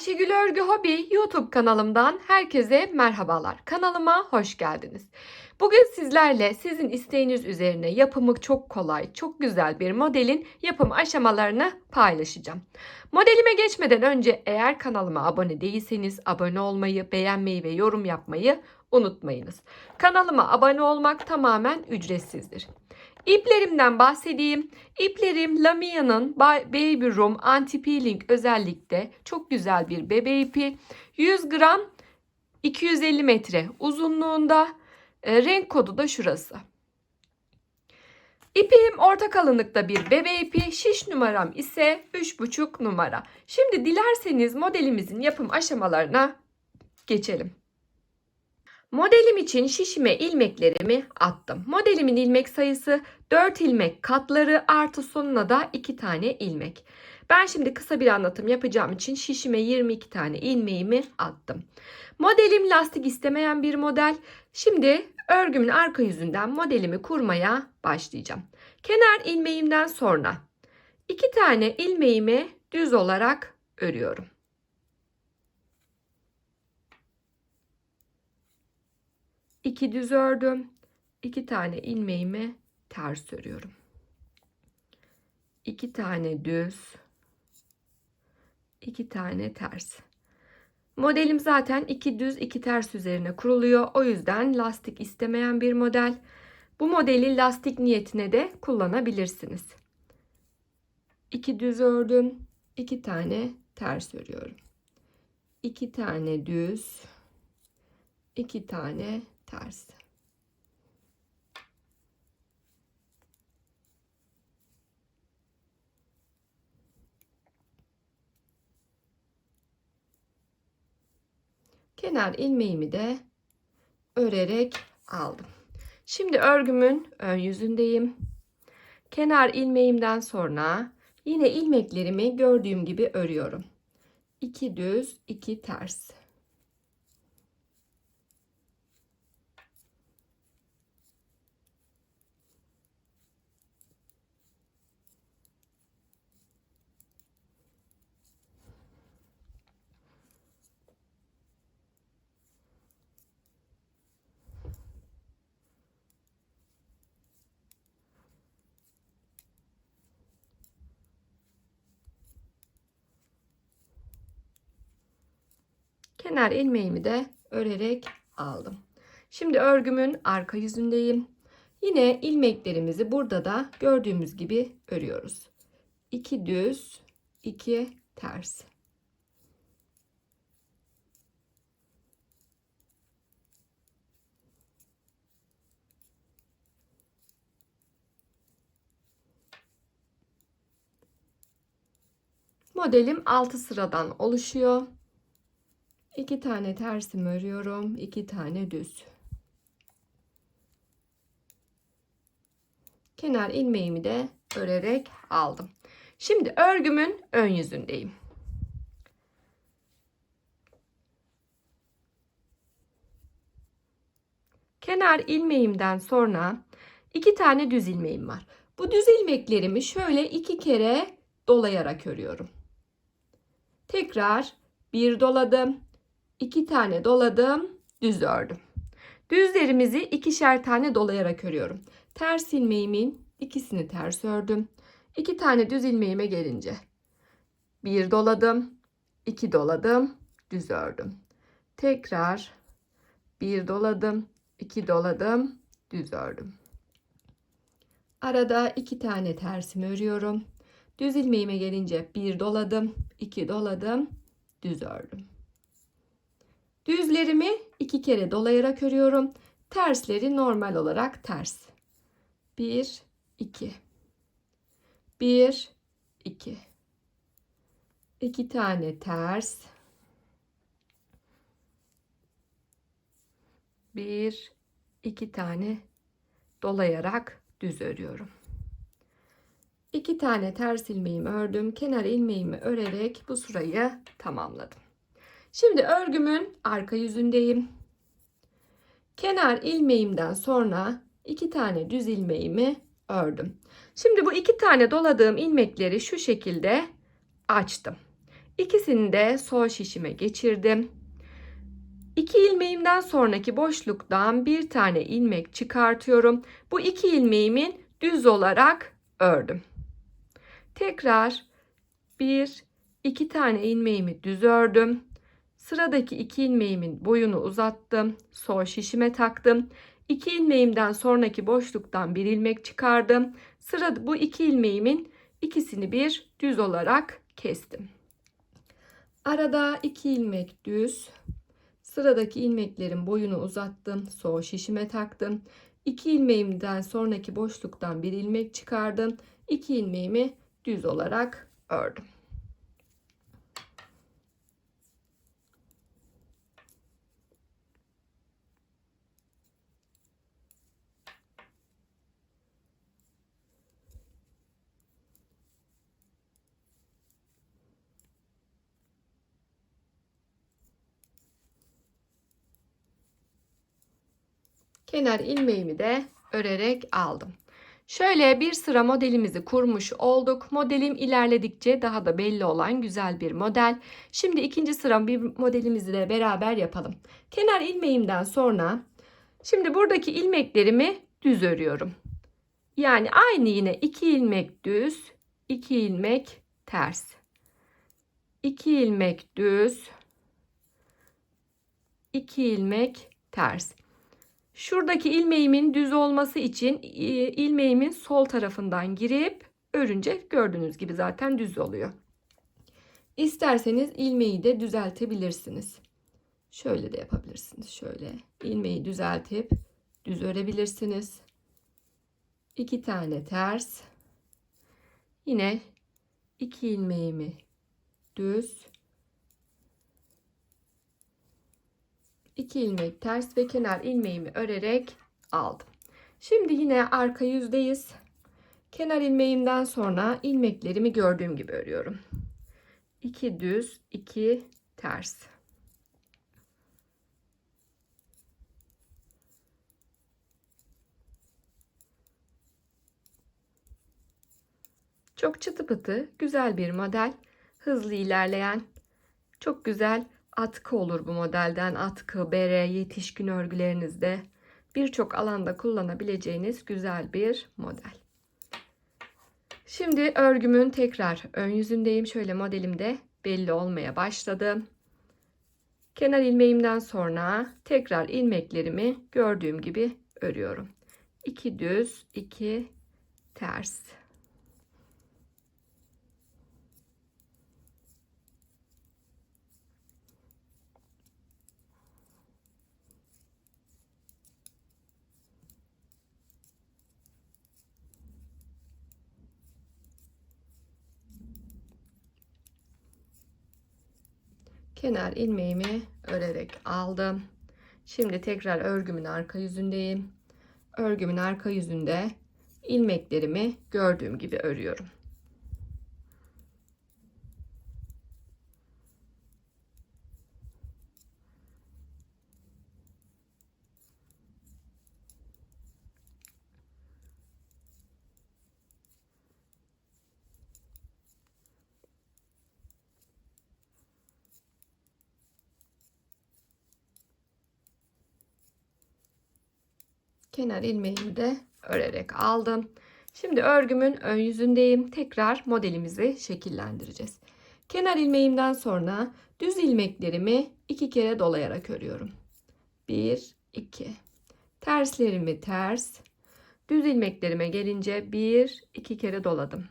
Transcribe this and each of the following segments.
Ayşegül Örgü Hobi YouTube kanalımdan herkese merhabalar. Kanalıma hoş geldiniz. Bugün sizlerle sizin isteğiniz üzerine yapımı çok kolay, çok güzel bir modelin yapım aşamalarını paylaşacağım. Modelime geçmeden önce eğer kanalıma abone değilseniz abone olmayı, beğenmeyi ve yorum yapmayı unutmayınız. Kanalıma abone olmak tamamen ücretsizdir. İplerimden bahsedeyim. İplerim Lamia'nın Baby Room Anti-Peeling özellikle çok güzel bir bebe ipi. 100 gram 250 metre uzunluğunda. E, renk kodu da şurası. İpim orta kalınlıkta bir bebe ipi. Şiş numaram ise 3,5 numara. Şimdi dilerseniz modelimizin yapım aşamalarına geçelim. Modelim için şişime ilmeklerimi attım. Modelimin ilmek sayısı 4 ilmek katları artı sonuna da 2 tane ilmek. Ben şimdi kısa bir anlatım yapacağım için şişime 22 tane ilmeğimi attım. Modelim lastik istemeyen bir model. Şimdi örgümün arka yüzünden modelimi kurmaya başlayacağım. Kenar ilmeğimden sonra 2 tane ilmeğimi düz olarak örüyorum. 2 düz ördüm. 2 tane ilmeğimi ters örüyorum. 2 tane düz. 2 tane ters. Modelim zaten 2 düz 2 ters üzerine kuruluyor. O yüzden lastik istemeyen bir model. Bu modeli lastik niyetine de kullanabilirsiniz. 2 düz ördüm. 2 tane ters örüyorum. 2 tane düz. 2 tane ters. Kenar ilmeğimi de örerek aldım. Şimdi örgümün ön yüzündeyim. Kenar ilmeğimden sonra yine ilmeklerimi gördüğüm gibi örüyorum. 2 düz, 2 ters. Kenar ilmeğimi de örerek aldım. Şimdi örgümün arka yüzündeyim. Yine ilmeklerimizi burada da gördüğümüz gibi örüyoruz. 2 düz, 2 ters. Modelim 6 sıradan oluşuyor. 2 tane tersimi örüyorum. 2 tane düz. Kenar ilmeğimi de örerek aldım. Şimdi örgümün ön yüzündeyim. Kenar ilmeğimden sonra iki tane düz ilmeğim var. Bu düz ilmeklerimi şöyle iki kere dolayarak örüyorum. Tekrar bir doladım, iki tane doladım, düz ördüm. Düzlerimizi ikişer tane dolayarak örüyorum. Ters ilmeğimin ikisini ters ördüm. İki tane düz ilmeğime gelince bir doladım, iki doladım, düz ördüm. Tekrar bir doladım, iki doladım, düz ördüm. Arada iki tane tersimi örüyorum. Düz ilmeğime gelince bir doladım, iki doladım, düz ördüm. Düzlerimi iki kere dolayarak örüyorum. Tersleri normal olarak ters. 1 2 1 2 2 tane ters 1 2 tane dolayarak düz örüyorum. 2 tane ters ilmeğimi ördüm. Kenar ilmeğimi örerek bu sırayı tamamladım. Şimdi örgümün arka yüzündeyim. Kenar ilmeğimden sonra iki tane düz ilmeğimi ördüm. Şimdi bu iki tane doladığım ilmekleri şu şekilde açtım. İkisini de sol şişime geçirdim. İki ilmeğimden sonraki boşluktan bir tane ilmek çıkartıyorum. Bu iki ilmeğimin düz olarak ördüm. Tekrar bir, iki tane ilmeğimi düz ördüm. Sıradaki iki ilmeğimin boyunu uzattım. Sol şişime taktım. İki ilmeğimden sonraki boşluktan bir ilmek çıkardım. Sırada bu iki ilmeğimin ikisini bir düz olarak kestim. Arada iki ilmek düz. Sıradaki ilmeklerin boyunu uzattım. Sol şişime taktım. İki ilmeğimden sonraki boşluktan bir ilmek çıkardım. İki ilmeğimi düz olarak ördüm. Kenar ilmeğimi de örerek aldım. Şöyle bir sıra modelimizi kurmuş olduk. Modelim ilerledikçe daha da belli olan güzel bir model. Şimdi ikinci sıra bir modelimizi de beraber yapalım. Kenar ilmeğimden sonra şimdi buradaki ilmeklerimi düz örüyorum. Yani aynı yine iki ilmek düz, iki ilmek ters. 2 ilmek düz, 2 ilmek ters. Şuradaki ilmeğimin düz olması için ilmeğimin sol tarafından girip örünce gördüğünüz gibi zaten düz oluyor. İsterseniz ilmeği de düzeltebilirsiniz. Şöyle de yapabilirsiniz. Şöyle ilmeği düzeltip düz örebilirsiniz. İki tane ters. Yine iki ilmeğimi düz 2 ilmek ters ve kenar ilmeğimi örerek aldım. Şimdi yine arka yüzdeyiz. Kenar ilmeğimden sonra ilmeklerimi gördüğüm gibi örüyorum. 2 düz, 2 ters. Çok çıtı pıtı, güzel bir model. Hızlı ilerleyen, çok güzel atkı olur bu modelden. Atkı, bere, yetişkin örgülerinizde birçok alanda kullanabileceğiniz güzel bir model. Şimdi örgümün tekrar ön yüzündeyim. Şöyle modelimde belli olmaya başladı. Kenar ilmeğimden sonra tekrar ilmeklerimi gördüğüm gibi örüyorum. 2 düz, 2 ters. Kenar ilmeğimi örerek aldım. Şimdi tekrar örgümün arka yüzündeyim. Örgümün arka yüzünde ilmeklerimi gördüğüm gibi örüyorum. Kenar ilmeğimi de örerek aldım. Şimdi örgümün ön yüzündeyim. Tekrar modelimizi şekillendireceğiz. Kenar ilmeğimden sonra düz ilmeklerimi iki kere dolayarak örüyorum. 1 2 Terslerimi ters. Düz ilmeklerime gelince 1 2 kere doladım.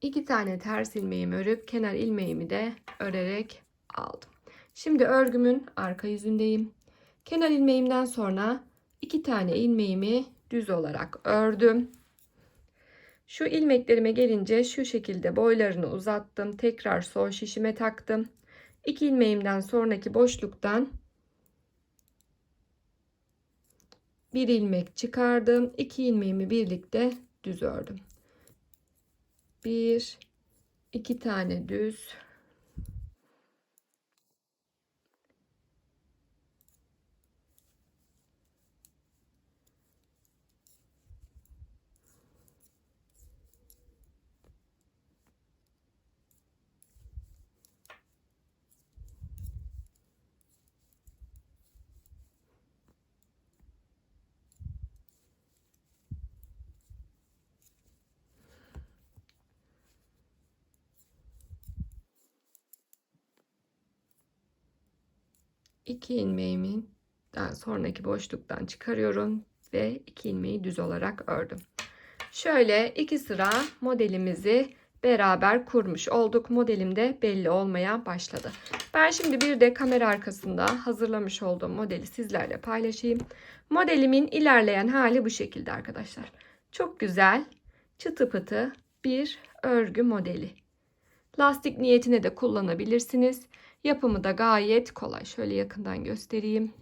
İki tane ters ilmeğimi örüp kenar ilmeğimi de örerek aldım. Şimdi örgümün arka yüzündeyim. Kenar ilmeğimden sonra iki tane ilmeğimi düz olarak ördüm. Şu ilmeklerime gelince şu şekilde boylarını uzattım. Tekrar sol şişime taktım. 2 ilmeğimden sonraki boşluktan bir ilmek çıkardım. 2 ilmeğimi birlikte düz ördüm. 1 2 tane düz iki ilmeğimin daha sonraki boşluktan çıkarıyorum ve iki ilmeği düz olarak ördüm. Şöyle iki sıra modelimizi beraber kurmuş olduk. Modelim de belli olmaya başladı. Ben şimdi bir de kamera arkasında hazırlamış olduğum modeli sizlerle paylaşayım. Modelimin ilerleyen hali bu şekilde arkadaşlar. Çok güzel çıtı pıtı bir örgü modeli. Lastik niyetine de kullanabilirsiniz. Yapımı da gayet kolay. Şöyle yakından göstereyim.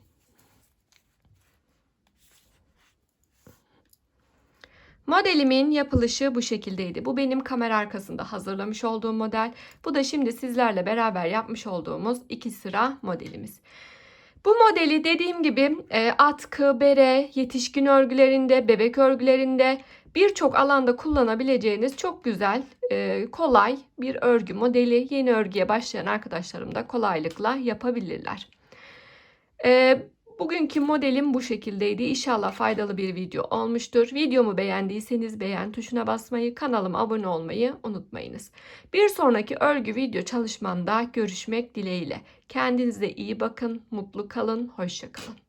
Modelimin yapılışı bu şekildeydi. Bu benim kamera arkasında hazırlamış olduğum model. Bu da şimdi sizlerle beraber yapmış olduğumuz iki sıra modelimiz. Bu modeli dediğim gibi e, atkı, bere, yetişkin örgülerinde, bebek örgülerinde birçok alanda kullanabileceğiniz çok güzel, e, kolay bir örgü modeli. Yeni örgüye başlayan arkadaşlarım da kolaylıkla yapabilirler. E, bugünkü modelim bu şekildeydi. İnşallah faydalı bir video olmuştur. Videomu beğendiyseniz beğen tuşuna basmayı, kanalıma abone olmayı unutmayınız. Bir sonraki örgü video çalışmamda görüşmek dileğiyle. Kendinize iyi bakın, mutlu kalın, hoşça kalın.